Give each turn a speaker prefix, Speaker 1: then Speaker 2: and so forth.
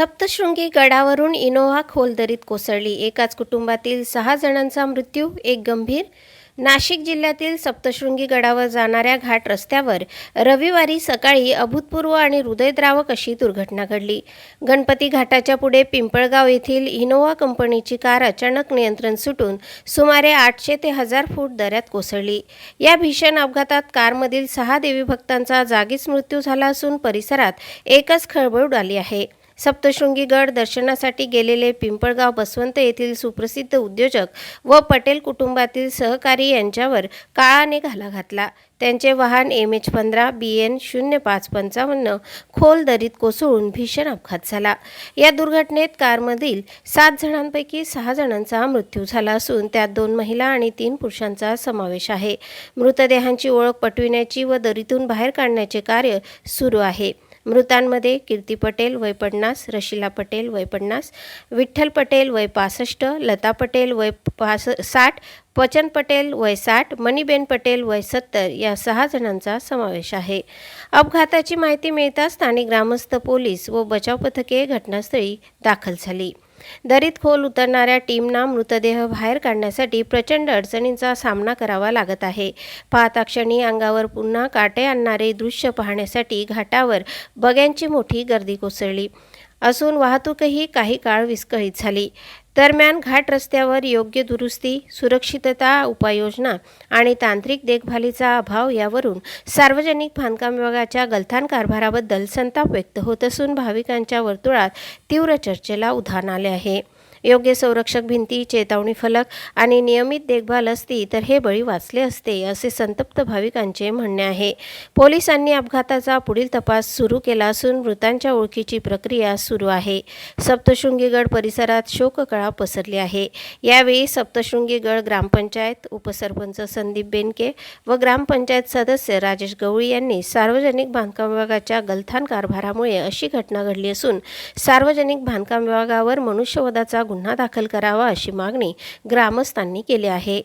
Speaker 1: सप्तशृंगी गडावरून इनोव्हा खोल दरीत कोसळली. एकाच कुटुंबातील सहा जणांचा मृत्यू एक गंभीर. नाशिक जिल्ह्यातील सप्तशृंगी गडावर जाणाऱ्या घाट रस्त्यावर रविवारी सकाळी अभूतपूर्व आणि हृदयद्रावक अशी दुर्घटना घडली. गणपती घाटाच्या पुढे पिंपळगाव येथील इनोव्हा कंपनीची कार अचानक नियंत्रण सुटून सुमारे आठशे ते हजार फूट दऱ्यात कोसळली. या भीषण अपघातात कारमधील सहा देवी भक्तांचा जागीच मृत्यू झाला असून परिसरात एकच खळबळ उडाली आहे. सप्तशृंगीगड दर्शनासाठी गेलेले पिंपळगाव बसवंत येथील सुप्रसिद्ध उद्योजक व पटेल कुटुंबातील सहकारी यांच्यावर काळाने घाला घातला. त्यांचे वाहन एम एच पंधरा बी एन शून्य पाच पंचावन्न खोल दरीत कोसळून भीषण अपघात झाला. या दुर्घटनेत कारमधील सात जणांपैकी सहा जणांचा मृत्यू झाला असून त्यात दोन महिला आणि तीन पुरुषांचा समावेश आहे. मृतदेहांची ओळख पटविण्याची व दरीतून बाहेर काढण्याचे कार्य सुरू आहे. मृतांमध्ये कीर्ती पटेल वय पन्नास रशिला पटेल वय पन्नास विठ्ठल पटेल वय पासष्ट लता पटेल वय पास साठ पचन पटेल वय साठ मणिबेन पटेल वय सत्तर या सहा जणांचा समावेश आहे. अपघाताची माहिती मिळताच स्थानिक ग्रामस्थ पोलीस व बचाव पथके घटनास्थळी दाखल झाली. दरीत खोल उतरणाऱ्या टीमना मृतदेह बाहेर काढण्यासाठी प्रचंड अडचणींचा सामना करावा लागत आहे. पाहताक्षणी अंगावर पुन्हा काटे आणणारे दृश्य पाहण्यासाठी घाटावर बग्यांची मोठी गर्दी कोसळली. असून वाहतूकही काही काळ विस्कळीत झाली. दरम्यान घाट रस्त्यावर योग्य दुरुस्ती सुरक्षितता उपाययोजना आणि तांत्रिक देखभालीचा अभाव यावरून सार्वजनिक बांधकाम विभागाच्या गलथान कारभाराबद्दल संताप व्यक्त होत असून भाविकांच्या वर्तुळात तीव्र चर्चेला उधाण आले आहे. योग्य संरक्षक भिंती चेतावणी फलक आणि नियमित देखभाल असती तर हे बळी वाचले असते असे संतप्त भाविकांचे म्हणणे आहे. पोलिसांनी अपघाताचा पुढील तपास सुरू केला असून मृतांच्या ओळखीची प्रक्रिया सुरू आहे. सप्तशृंगीगड परिसरात शोककळा पसरली आहे. यावेळी सप्तशृंगीगड ग्रामपंचायत उपसरपंच संदीप बेनके व ग्रामपंचायत सदस्य राजेश गवळी यांनी सार्वजनिक बांधकाम विभागाच्या गलथान कारभारामुळे अशी घटना घडली असून सार्वजनिक बांधकाम विभागावर मनुष्यवधाचा गुन्हा दाखल करावा अशी मागणी ग्रामस्थांनी केली आहे.